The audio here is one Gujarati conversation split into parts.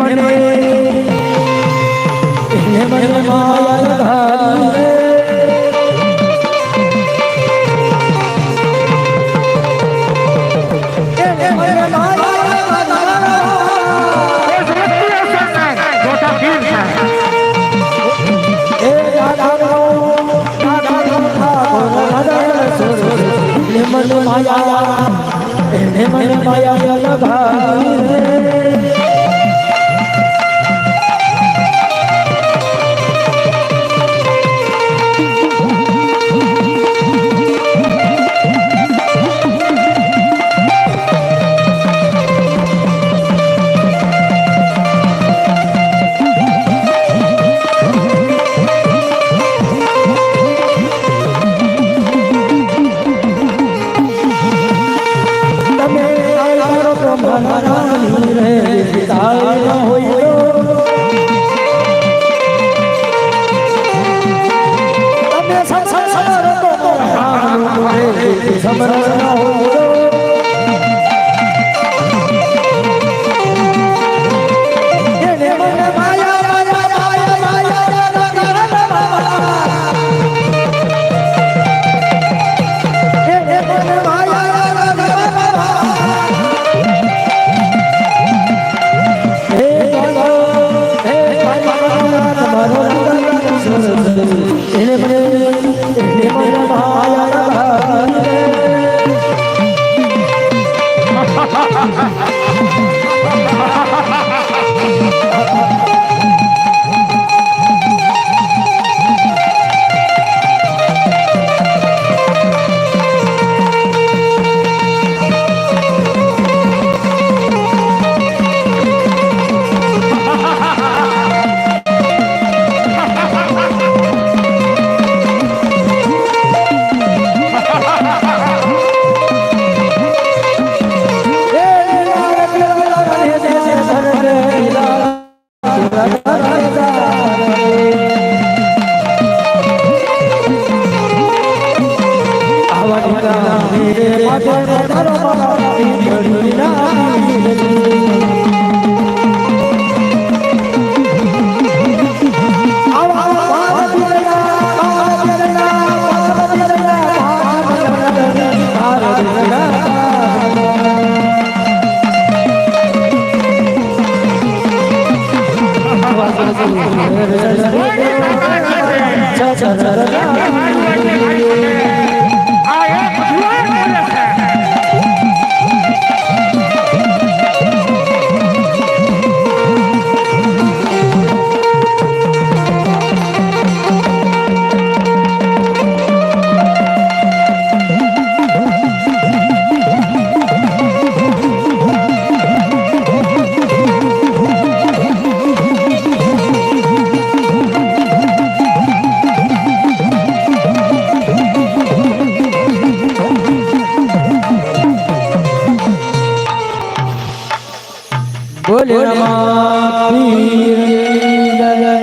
મને એને મને માયા ધારી રે એને મને માયા ધારી મોટા સમરણ હોય Obrigado. આ બોલે પીર જય જય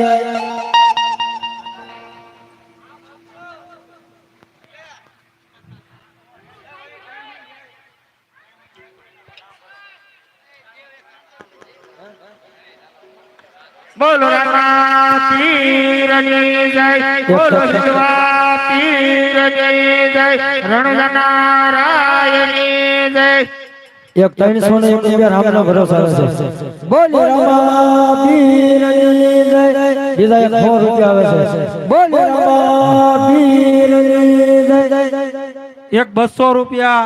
પીરની જય બોલો શિવા પીરની જય રણુજા નારાયણની જય. એક ત્રણસો ને એક રૂપિયા રામ નો ભરોસા રહેશે બોલ રામા પીર બીજા એક સો રૂપિયા આવે છે. બોલ રામા પીર એક બસો રૂપિયા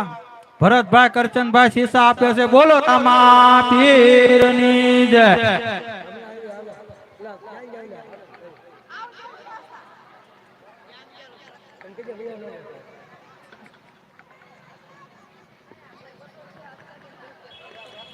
ભરતભાઈ કરચંદભાઈ શીશા આપે છે. બોલો તમા પીરની જય.